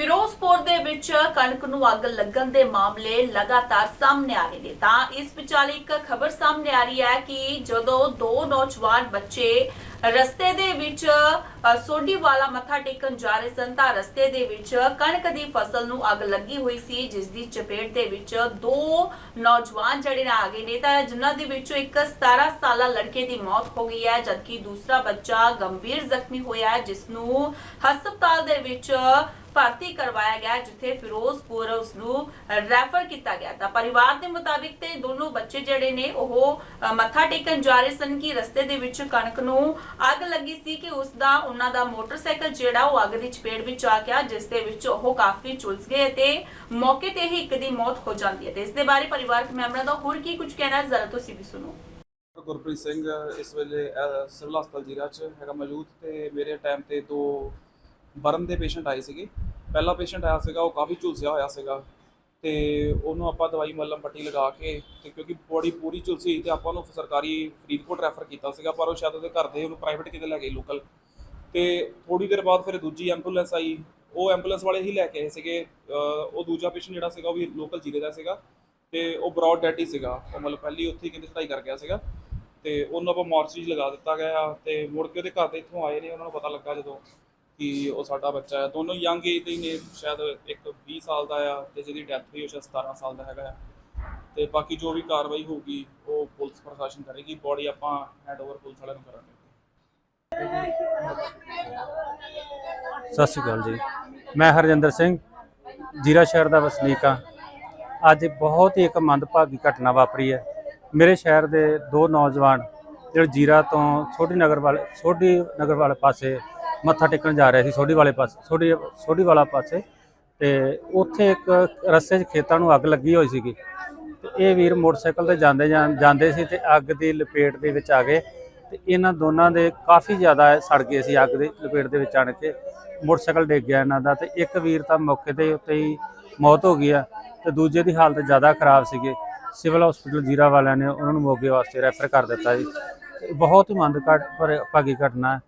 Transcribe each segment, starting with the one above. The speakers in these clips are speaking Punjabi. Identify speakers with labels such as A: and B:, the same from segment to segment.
A: ਫਿਰੋਜ਼ਪੁਰ ਦੇ ਵਿੱਚ ਕਣਕ ਨੂੰ ਅੱਗ ਲੱਗਣ ਦੇ ਮਾਮਲੇ ਲਗਾਤਾਰ ਸਾਹਮਣੇ ਆ ਰਹੇ ਨੇ। ਤਾਂ ਇਸ ਵਿਚਾਲੇ ਇੱਕ ਖਬਰ ਸਾਹਮਣੇ ਆ ਰਹੀ ਹੈ ਕਿ ਜਦੋਂ ਦੋ ਨੌਜਵਾਨ ਬੱਚੇ ਰਸਤੇ ਦੇ ਵਿੱਚ ਸੋਢੀ ਵਾਲਾ ਮੱਥਾ ਟੇਕਣ ਜਾ ਰਹੇ ਸਨ ਤਾਂ ਰਸਤੇ ਦੇ ਵਿੱਚ ਕਣਕ ਦੀ ਫਸਲ ਨੂੰ ਅੱਗ ਲੱਗੀ ਹੋਈ ਸੀ, ਜਿਸ ਦੀ ਚਪੇਟ ਦੇ ਵਿੱਚ ਦੋ ਨੌਜਵਾਨ ਜਿਹੜੇ ਨੇ ਆ ਗਏ ਨੇ ਤਾਂ ਜਿਨ੍ਹਾਂ ਦੇ ਵਿੱਚੋਂ ਇੱਕ 17 ਸਾਲਾ ਲੜਕੇ ਦੀ ਮੌਤ ਹੋ ਗਈ ਹੈ, ਜਦਕਿ ਦੂਸਰਾ ਬੱਚਾ ਗੰਭੀਰ ਜ਼ਖਮੀ ਹੋਇਆ ਹੈ, ਜਿਸ ਨੂੰ ਹਸਪਤਾਲ ਦੇ ਵਿੱਚ ਭਰਤੀ ਕਰਵਾਇਆ ਗਿਆ, ਜਿੱਥੇ ਫਿਰੋਜ਼ਪੁਰ ਉਸ ਨੂੰ ਰੈਫਰ ਕੀਤਾ ਗਿਆ ਤਾਂ ਪਰਿਵਾਰ ਦੇ ਮੁਤਾਬਿਕ ਤੇ ਦੋਨੋਂ ਬੱਚੇ ਜਿਹੜੇ ਨੇ ਉਹ ਮੱਥਾ ਟੇਕਣ ਜਾ ਰਹੇ ਸਨ ਕਿ ਰਸਤੇ ਦੇ ਵਿੱਚ ਕਣਕ ਨੂੰ ਅੱਗ ਲੱਗੀ ਸੀ ਕਿ ਉਸ ਦਾ ਉਹਨਾਂ ਦਾ ਮੋਟਰਸਾਈਕਲ ਜਿਹੜਾ ਉਹ ਅੱਗ ਦੀ ਚਪੇਟ ਵਿੱਚ ਆ ਗਿਆ, ਜਿਸ ਦੇ ਵਿੱਚ ਉਹ ਕਾਫੀ ਝੁਲਸ ਗਏ ਤੇ ਮੌਕੇ ਤੇ ਹੀ ਇੱਕ ਦੀ ਮੌਤ ਹੋ ਜਾਂਦੀ ਹੈ ਤੇ ਇਸ ਦੇ ਬਾਰੇ ਪਰਿਵਾਰਕ ਮੈਂਬਰਾਂ ਦਾ ਹੋਰ ਕੀ ਕੁਝ ਕਹਿਣਾ ਜ਼ਰਾ ਤੁਸੀਂ ਵੀ ਸੁਣੋ।
B: ਗੁਰਪ੍ਰੀਤ ਸਿੰਘ, ਇਸ ਵੇਲੇ ਸਿਵਲ ਹਸਪਤਾਲ ਜੀਰਾ 'ਚ ਹੈਗਾ ਮੌਜੂਦ ਤੇ ਮੇਰੇ ਟਾਈਮ ਤੇ ਦੋ ਬਰਨ ਦੇ ਪੇਸ਼ੈਂਟ ਆਏ ਸੀਗੇ। ਪਹਿਲਾ ਪੇਸ਼ੈਂਟ ਆਇਆ ਸੀਗਾ, ਉਹ ਕਾਫੀ ਝੁਲਸਿਆ ਹੋਇਆ ਸੀਗਾ। ਤੇ ਉਹਨੂੰ ਆਪਾਂ ਦਵਾਈ ਮੱਲਮ ਪੱਟੀ ਲਗਾ ਕੇ ਤੇ ਕਿਉਂਕਿ ਬੋਡੀ ਪੂਰੀ ਝੁਲਸੀ ਹੋਈ ਤੇ ਆਪਾਂ ਉਹਨੂੰ ਸਰਕਾਰੀ ਫਰੀਦਕੋਟ ਰੈਫਰ ਕੀਤਾ ਸੀਗਾ, ਪਰ ਉਹ ਸ਼ਾਇਦ ਉਹਦੇ ਘਰ ਦੇ ਉਹਨੂੰ ਪ੍ਰਾਈਵੇਟ ਕਿਤੇ ਲੈ ਗਏ ਲੋਕਲ ਤੇ ਥੋੜੀ ਦੇਰ ਬਾਅਦ ਫਿਰ ਦੂਜੀ ਐਂਬੂਲੈਂਸ ਆਈ। ਉਹ ਐਂਬੂਲੈਂਸ ਵਾਲੇ ਹੀ ਲੈ ਕੇ ਆਏ ਸੀਗੇ। ਉਹ ਦੂਜਾ ਪੇਸ਼ੈਂਟ ਜਿਹੜਾ ਸੀਗਾ, ਉਹ ਵੀ ਲੋਕਲ ਜ਼ਿਲ੍ਹੇ ਦਾ ਸੀਗਾ ਤੇ ਉਹ ਬ੍ਰੌਡ ਡੈਡ ਹੀ ਸੀਗਾ। ਉਹ ਮਤਲਬ ਪਹਿਲੀ ਉੱਥੇ ਹੀ ਕਹਿੰਦੇ ਚੜਾਈ ਕਰ ਗਿਆ ਸੀਗਾ। ਤੇ ਉਹਨੂੰ ਆਪਾਂ ਮੋਰਚਰੀ ਲਗਾ ਦਿੱਤਾ ਗਿਆ ਤੇ ਮੁੜ ਕੇ ਉਹਦੇ ਘਰ ਦੇ ਇੱਥੋਂ ਆਏ ਨੇ, ਉਹਨਾਂ ਨੂੰ ਪਤਾ ਲੱਗਾ ਜਦੋਂ ਕਿ ਉਹ ਸਾਡਾ ਬੱਚਾ ਹੈ। ਦੋਨੋਂ ਯੰਗ ਏਜ ਦੇ ਹੀ ਨੇ, ਸ਼ਾਇਦ ਇੱਕ 20 ਸਾਲ ਦਾ ਆ ਤੇ ਜਿਹਦੀ ਡੈਥ ਹੋਈ, ਉਹ ਸ਼ਾਇਦ 17 ਸਾਲ ਦਾ ਹੈਗਾ ਆ। ਤੇ ਬਾਕੀ ਜੋ ਵੀ ਕਾਰਵਾਈ ਹੋਊਗੀ, ਉਹ ਪੁਲਿਸ ਪ੍ਰਸ਼ਾਸਨ ਕਰੇਗੀ। ਬੋਡੀ ਆਪਾਂ ਹੈਂਡਓਵਰ ਪੁਲਿਸ ਵਾਲਿਆਂ ਨੂੰ ਕਰਾਂਗੇ।
C: ਸਤਿ ਸ਼੍ਰੀ ਅਕਾਲ ਜੀ। ਮੈਂ ਹਰਜਿੰਦਰ ਸਿੰਘ, ਜੀਰਾ ਸ਼ਹਿਰ ਦਾ ਵਸਨੀਕ ਹਾਂ। ਅੱਜ ਬਹੁਤ ਹੀ ਇੱਕ ਮੰਦਭਾਗੀ ਘਟਨਾ ਵਾਪਰੀ ਹੈ। ਮੇਰੇ ਸ਼ਹਿਰ ਦੇ ਦੋ ਨੌਜਵਾਨ, ਜਿਹੜੇ ਜੀਰਾ ਤੋਂ ਛੋਟੀ ਨਗਰ ਵਾਲੇ ਛੋਟੀ ਨਗਰ ਵਾਲੇ ਪਾਸੇ ਮੱਥਾ ਟੇਕਣ ਜਾ ਰਿਹਾ ਸੀ ਸੋਢੀ ਵਾਲੇ ਪਾਸੇ, ਸੋਢੀ ਸੋਢੀ ਵਾਲਾ ਪਾਸੇ। ਤੇ ਉੱਥੇ ਇੱਕ ਰਸਤੇ 'ਚ ਖੇਤਾਂ ਨੂੰ ਅੱਗ ਲੱਗੀ ਹੋਈ ਸੀਗੀ। ਤੇ ਇਹ ਵੀਰ ਮੋਟਰਸਾਈਕਲ ਤੇ ਜਾਂਦੇ ਜਾਂ- ਜਾਂਦੇ ਸੀ ਤੇ ਅੱਗ ਦੀ ਲਪੇਟ ਦੇ ਵਿੱਚ ਆ ਗਏ। ਤੇ ਇਹਨਾਂ ਦੋਨਾਂ ਦੇ ਕਾਫੀ ਜ਼ਿਆਦਾ ਸੜ ਗਏ ਸੀ ਅੱਗ ਦੀ ਲਪੇਟ ਦੇ ਵਿੱਚ ਆਣ ਕੇ। ਮੋਟਰਸਾਈਕਲ ਡਿੱਗ ਗਿਆ ਇਹਨਾਂ ਦਾ ਤੇ ਇੱਕ ਵੀਰ ਤਾਂ ਮੌਕੇ ਤੇ ਉੱਤੇ ਹੀ ਮੌਤ ਹੋ ਗਈ ਆ ਤੇ ਦੂਜੇ ਦੀ ਹਾਲਤ ਜ਼ਿਆਦਾ ਖਰਾਬ ਸੀਗੇ। ਸਿਵਲ ਹਸਪੀਟਲ ਜੀਰਾ ਵਾਲਿਆਂ ਨੇ ਉਹਨਾਂ ਨੂੰ ਮੋਗੇ ਵਾਸਤੇ ਰੈਫਰ ਕਰ ਦਿੱਤਾ ਜੀ। ਬਹੁਤ ਹੀ ਮੰਦਘਾਟ ਪਰ ਭਾਗੀ ਘਟਨਾ ਹੈ।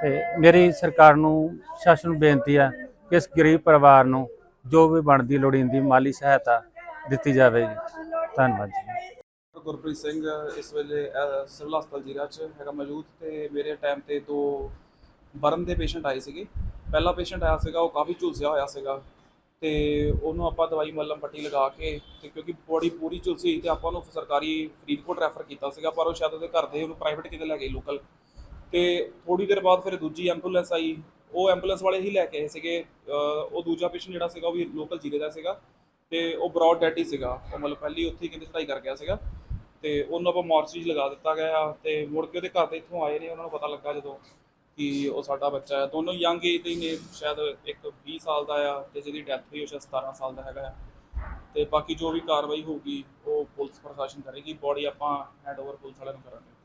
C: ਤੇ ਮੇਰੀ ਸਰਕਾਰ ਨੂੰ, ਸ਼ਾਸਨ ਨੂੰ ਬੇਨਤੀ ਹੈ ਕਿ ਇਸ ਗਰੀਬ ਪਰਿਵਾਰ ਨੂੰ ਜੋ ਵੀ ਬਣਦੀ ਲੋੜੀਂਦੀ ਮਾਲੀ ਸਹਾਇਤਾ ਦਿੱਤੀ ਜਾਵੇ ਧੰਨਵਾਦ ਜੀ।
B: ਗੁਰਪ੍ਰੀਤ ਸਿੰਘ, ਇਸ ਵੇਲੇ ਸਿਵਲ ਹਸਪਤਾਲ ਜੀਰਾ 'ਚ ਹੈਗਾ ਮੌਜੂਦ ਤੇ ਮੇਰੇ ਟਾਈਮ ਤੇ ਦੋ ਬਰਨ ਦੇ ਪੇਸ਼ੈਂਟ ਆਏ ਸੀਗੇ। ਪਹਿਲਾ ਪੇਸ਼ੈਂਟ ਆਇਆ ਸੀਗਾ, ਉਹ ਕਾਫੀ ਝੁਲਸਿਆ ਹੋਇਆ ਸੀਗਾ ਤੇ ਉਹਨੂੰ ਆਪਾਂ ਦਵਾਈ ਮੱਲਮ ਪੱਟੀ ਲਗਾ ਕੇ ਤੇ ਕਿਉਂਕਿ ਬੋਡੀ ਪੂਰੀ ਝੁਲਸੀ ਹੋਈ ਤੇ ਆਪਾਂ ਉਹਨੂੰ ਸਰਕਾਰੀ ਫਰੀਦਕੋਟ ਰੈਫਰ ਕੀਤਾ ਸੀਗਾ, ਪਰ ਉਹ ਸ਼ਾਇਦ ਉਹਦੇ ਘਰ ਦੇ ਉਹਨੂੰ ਪ੍ਰਾਈਵੇਟ ਕਿਤੇ ਲੈ ਗਏ ਲੋਕਲ ਤੇ ਥੋੜੀ ਦੇਰ ਬਾਅਦ ਫਿਰ ਦੂਜੀ ਐਂਬੂਲੈਂਸ ਆਈ। ਉਹ ਐਂਬੂਲੈਂਸ ਵਾਲੇ ਹੀ ਲੈ ਕੇ ਆਏ ਸੀਗੇ। ਉਹ ਦੂਜਾ ਪੇਸ਼ੈਂਟ ਜਿਹੜਾ ਸੀਗਾ, ਉਹ ਵੀ ਲੋਕਲ ਜ਼ਿਲ੍ਹੇ ਦਾ ਸੀਗਾ ਤੇ ਉਹ ਬ੍ਰੌਡ ਡੈਡ ਹੀ ਸੀਗਾ। ਉਹ ਮਤਲਬ ਪਹਿਲੀ ਉੱਥੇ ਹੀ ਕਹਿੰਦੇ ਚੜਾਈ ਕਰ ਗਿਆ ਸੀਗਾ ਤੇ ਉਹਨੂੰ ਆਪਾਂ ਮੋਰਚਰੀ ਲਗਾ ਦਿੱਤਾ ਗਿਆ ਤੇ ਮੁੜ ਕੇ ਉਹਦੇ ਘਰ ਦੇ ਇੱਥੋਂ ਆਏ ਨੇ, ਉਹਨਾਂ ਨੂੰ ਪਤਾ ਲੱਗਾ ਜਦੋਂ ਕਿ ਉਹ ਸਾਡਾ ਬੱਚਾ ਹੈ ਦੋਨੋਂ ਯੰਗ ਏਜ ਦੇ ਹੀ ਨੇ, ਸ਼ਾਇਦ ਇੱਕ 20 ਸਾਲ ਦਾ ਆ ਤੇ ਜਿਹਦੀ ਡੈਥ ਹੋਈ ਉਹ ਸ਼ਾਇਦ 17 ਸਾਲ ਦਾ ਹੈਗਾ ਆ। ਤੇ ਬਾਕੀ ਜੋ ਵੀ ਕਾਰਵਾਈ ਹੋਊਗੀ, ਉਹ ਪੁਲਿਸ ਪ੍ਰਸ਼ਾਸਨ ਕਰੇਗੀ। ਬੋਡੀ ਆਪਾਂ ਹੈਂਡਓਵਰ ਪੁਲਿਸ ਵਾਲਿਆਂ ਨੂੰ ਕਰਾਂਗੇ।